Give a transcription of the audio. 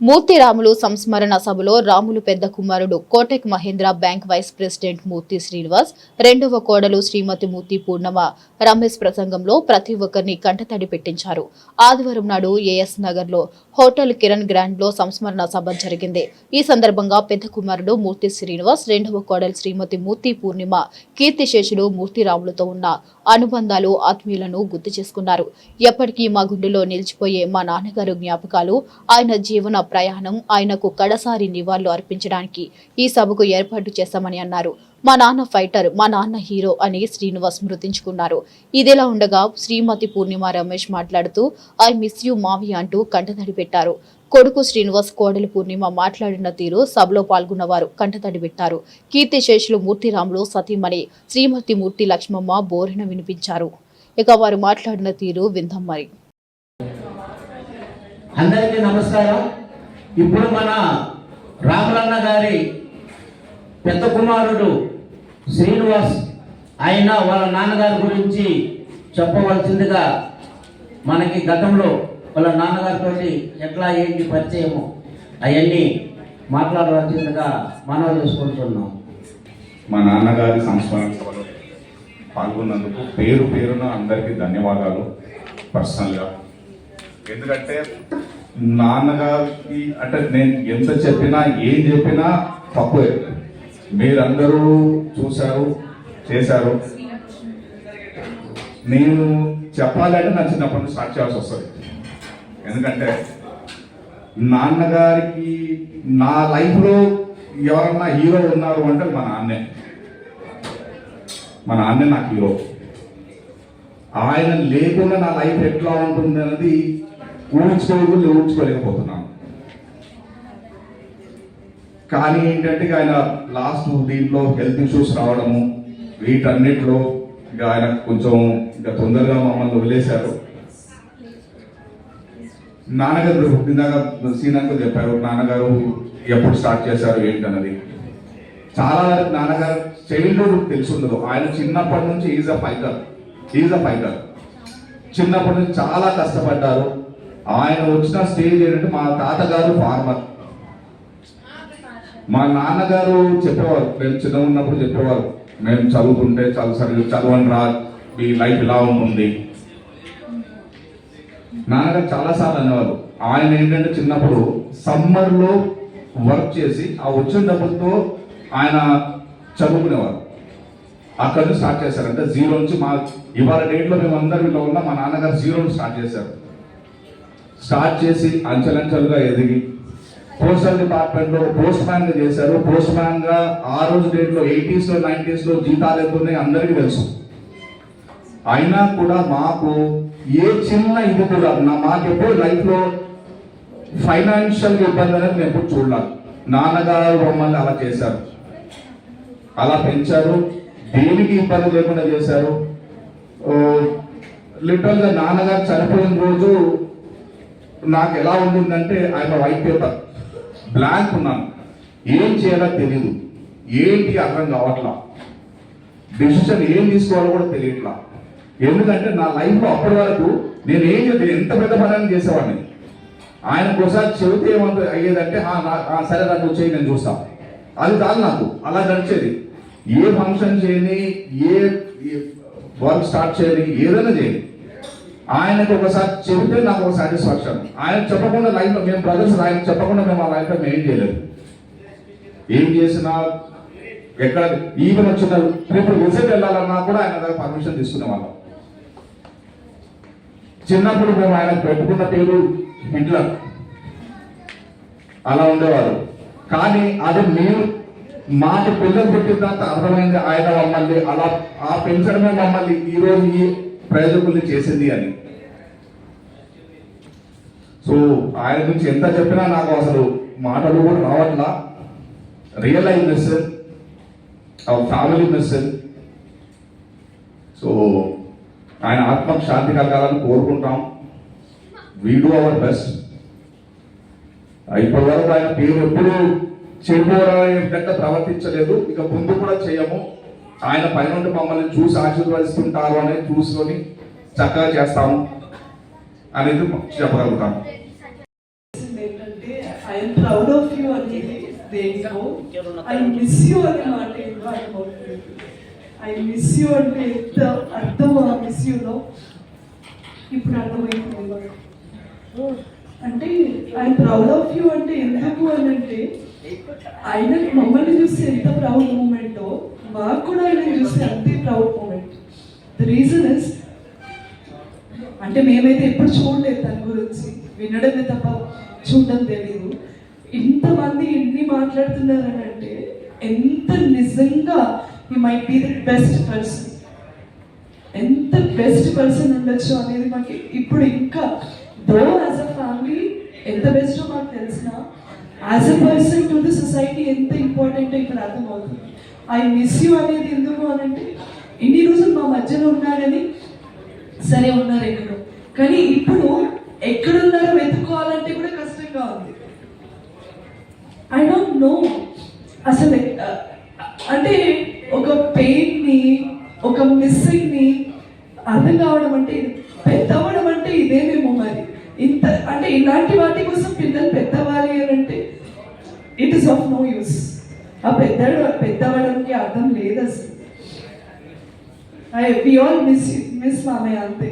మూర్తి రాములు సంస్మరణ సభలో రాములు పెద్ద కుమారుడు Kotak Mahindra bank vice president Murthy Srinivas రెండవ కోడలు శ్రీమతి మూర్తి పూర్ణమ రమేష్ ప్రసంగంలో ప్రతి ఒక్కరిని కంటతడి పెట్టించారు. ఆదివారం నాడు ఏఎస్ నగర్లో హోటల్ కిరణ్ గ్రాండ్లో సంస్మరణ సభ జరిగింది. ఈ సందర్భంగా పెద్ద కుమారుడు మూర్తి శ్రీనివాస్ రెండవ కోడలు శ్రీమతి మూర్తి పూర్ణిమ కీర్తిశేషుడు మూర్తి రాములతో ఉన్న అనుబంధాలు ఆత్మీయులను గుర్తు చేసుకున్నారు. ఎప్పటికీ మా గుండెలో నిలిచిపోయే మా నాన్నగారు జ్ఞాపకాలు ఆయన జీవన ప్రయాణం ఆయనకు కడసారి నివాళులు అర్పించడానికి ఈ సభకు ఏర్పాటు చేశామని అన్నారు. మా నాన్న ఫైటర్ మా నాన్న హీరో అని శ్రీనివాస్ మృతించుకున్నారు ఇదిలా ఉండగా శ్రీమతి పూర్ణిమ రమేష్ మాట్లాడుతూ ఐ మిస్ యూ మావి అంటూ కంటతడి పెట్టారు. కొడుకు శ్రీనివాస్ కోడలి పూర్ణిమ మాట్లాడిన తీరు సభలో పాల్గొన్నవారు కంటతడి పెట్టారు. కీర్తి శేషులు మూర్తిరాములు సతీమణి శ్రీమతి మూర్తి లక్ష్మమ్మ బోరణ వినిపించారు. ఇక వారు మాట్లాడిన తీరు విందమ్మరి మరి. అందరికీ నమస్కారం. ఇప్పుడు మన రామలన్న గారి పెద్ద కుమారుడు శ్రీనివాస్ ఆయన వాళ్ళ నాన్నగారి గురించి చెప్పవలసిందిగా మనకి గతంలో వాళ్ళ నాన్నగారితో ఎట్లా ఏంటి పరిచయము అవన్నీ మాట్లాడవలసిందిగా మనవి చేసుకుంటున్నాం. మా నాన్నగారి సంస్మరణ సభలో పాల్గొన్నందుకు పేరు పేరున అందరికీ ధన్యవాదాలు. పర్సనల్గా ఎందుకంటే నాన్నగారికి అంటే నేను ఎంత చెప్పినా ఏం చెప్పినా తక్కువే. మీరందరూ చూశారు చేశారు. నేను చెప్పాలంటే నా చిన్నప్పటి నుంచి స్టార్ట్ చేయాల్సి వస్తుంది. ఎందుకంటే నాన్నగారికి నా లైఫ్లో ఎవరన్నా హీరో ఉన్నారు అంటే మా నాన్నే. మా నాన్నే నాకు హీరో. ఆయన లేకుండా నా లైఫ్ ఎట్లా ఉంటుంది అనేది ఊహించుకోలేదు ఊహించుకోలేకపోతున్నాను కానీ ఏంటంటే ఆయన లాస్ట్ దీంట్లో హెల్త్ ఇష్యూస్ రావడము వీటన్నిటిలో ఇక ఆయన కొంచెం ఇక తొందరగా మమ్మల్ని వదిలేశారు. నాన్నగారు ఇందాక సీనంకు చెప్పారు నాన్నగారు ఎప్పుడు స్టార్ట్ చేశారు ఏంటన్నది. చాలా నాన్నగారు చైల్డ్హుడ్ తెలిసి ఉండదు ఆయన చిన్నప్పటి నుంచి is a fighter is a fighter చిన్నప్పటి నుంచి చాలా కష్టపడ్డారు. ఆయన వచ్చిన స్టేజ్ ఏంటంటే మా తాతగారు ఫార్మర్. మా నాన్నగారు చెప్పేవారు మేము చిన్న ఉన్నప్పుడు చెప్పేవారు మేము చదువుతుంటే చదువు సరిగ్గా చదవని రా మీ లైఫ్ ఇలా ఉంటుంది. నాన్నగారు చాలాసార్లు అనేవారు ఆయన ఏంటంటే చిన్నప్పుడు సమ్మర్లో వర్క్ చేసి ఆ వచ్చిన డబ్బులతో ఆయన చదువుకునేవారు. అక్కడ నుంచి స్టార్ట్ చేశారంటే జీరో నుంచి మా ఇవాళ డేట్లో మేము అందరం ఇలా ఉన్నా మా నాన్నగారు జీరో నుంచి స్టార్ట్ చేశారు. స్టార్ట్ చేసి అంచెలంచెలుగా ఎదిగి. పోస్టల్ డిపార్ట్మెంట్లో పోస్ట్ మ్యాన్గా చేశారు. పోస్ట్ మ్యాన్గా ఆ రోజు డేట్లో ఎయిటీస్లో నైన్టీస్లో జీతాలు ఎంత అందరికీ తెలుసు. అయినా కూడా మాకు ఏ చిన్న ఇది కూడా నా మాకెప్పుడు లైఫ్లో ఫైనాన్షియల్ ఇబ్బంది అనేది మేము ఎప్పుడు చూడలేదు. నాన్నగారు మమ్మల్ని అలా చేశారు. అలా పెంచారు. దేనికి ఇబ్బంది లేకుండా చేశారు? లిటరల్గా నాన్నగారు చనిపోయిన రోజు నాకు ఎలా ఉండిందంటే ఆయన వైట్ పేపర్ బ్లాంక్ ఉన్నాను. ఏం చేయాలో తెలియదు ఏంటి అర్థం కావట్లా? డిసిషన్ ఏం తీసుకోవాలో కూడా తెలియట్లా. ఎందుకంటే నా లైఫ్లో అప్పటి వరకు నేను ఏం చెప్పి ఎంత పెద్ద పని చేసేవాడిని. ఆయనకు ఒకసారి చెబితే ఏమంత అయ్యేదంటే "ఆ, నా- ఆ, సరే నాకు వచ్చేయి నేను చూస్తాను అది కాదు నాకు. అలా నడిచేది. ఏ ఫంక్షన్ చేయని ఏ వర్క్ స్టార్ట్ చేయని ఏదైనా చేయని. ఆయనకు ఒకసారి చెబితే నాకు ఒక సాటిస్ఫాక్షన్ ఆయన చెప్పకుండా లైఫ్లో మేము బ్రదర్స్ ఆయన చెప్పకుండా మేము ఆ లైఫ్లో మేము ఏం చేయలేదు. ఏం చేసినా ఎక్కడ ఈవెన్ వచ్చిన ట్రిపుల్ విజిట్ వెళ్ళాలన్నా కూడా ఆయన దగ్గర పర్మిషన్ తీసుకునే వాళ్ళం చిన్నప్పుడు మేము ఆయన పెట్టుకున్న పేరు హిట్లర్. అలా ఉండేవారు. కానీ అది మేము మాకు పిల్లలు పుట్టిన తర్వాత అర్థమైంది ఆయన మమ్మల్ని అలా ఆ పెంచడమే మమ్మల్ని ఈ రోజు ఈ ప్రయోజకుల్ని చేసింది అని. సో ఆయన గురించి ఎంత చెప్పినా నాకు అసలు మాటలు కూడా రావట్లా. Realise missing our family missing so ఆయన ఆత్మకు శాంతి కలగాలని కోరుకుంటాం. వీ డూ అవర్ బెస్ట్ ఇప్పటి వరకు ఆయన పేరు ఎప్పుడు చెడిపోవడం ప్రవర్తించలేదు. ఇక ముందు కూడా చేయము. ఆయన పైనుండి మమ్మల్ని చూసి ఆశీర్వదిస్తుంటారు అనేది చూసుకొని చక్కగా చేస్తాము అనేది చెప్పగలుగుతాను ఏంటంటే ఐఎమ్ ప్రౌడ్ ఆఫ్ యూ అనేది దేంట్లో ఐ మిస్ యూ అనే మాట ఏంటో అర్థమవుతుంది? ఐ మిస్ యూ అంటే ఎంత అర్థం ఆ మిస్ యూలో ఇప్పుడు అర్థమవుతుంది అంటే ఐఎమ్ ప్రౌడ్ ఆఫ్ యూ అంటే ఎందుకు అని అంటే ఆయన మమ్మల్ని చూసి ఎంత ప్రౌడ్ మూమెంటో మాకు కూడా ఆయన చూస్తే అంతే proud moment the reason is అంటే మేమైతే ఎప్పుడు చూడలేదు తన గురించి. వినడమే తప్ప చూడడం తెలియదు ఇంతమంది ఎన్ని మాట్లాడుతున్నారని అంటే ఎంత నిజంగా ఈ might be the best person ఎంత బెస్ట్ పర్సన్ ఉండొచ్చు అనేది మాకు ఇప్పుడు ఇంకా దో యాజ్ అ ఫ్యామిలీ ఎంత బెస్టో మాకు తెలిసినా as a person to the society ఎంత ఇంపార్టెంట్ ఇక్కడ అర్థమవుతుంది. ఐ మిస్ యూ అనేది ఎందుకు అని అంటే ఇన్ని రోజులు మా మధ్యలో ఉన్నారని సరే ఉన్నారు ఎక్కడో. కానీ ఇప్పుడు ఎక్కడున్నారో వెతుక్కోవాలంటే కూడా కష్టంగా ఉంది. ఐ డోంట్ నో అసలు అంటే ఒక పెయిన్ని ఒక మిస్సింగ్ని అర్థం కావడం అంటే ఇది పెద్దవడం అంటే ఇదేమేమో మరి. ఇంత అంటే ఇలాంటి వాటి కోసం పిల్లలు పెద్ద అంటే it is of no use ఆ పెద్ద పెద్దవడంకి అర్థం లేదు అసలు I we all miss miss మామయ్య అంతే.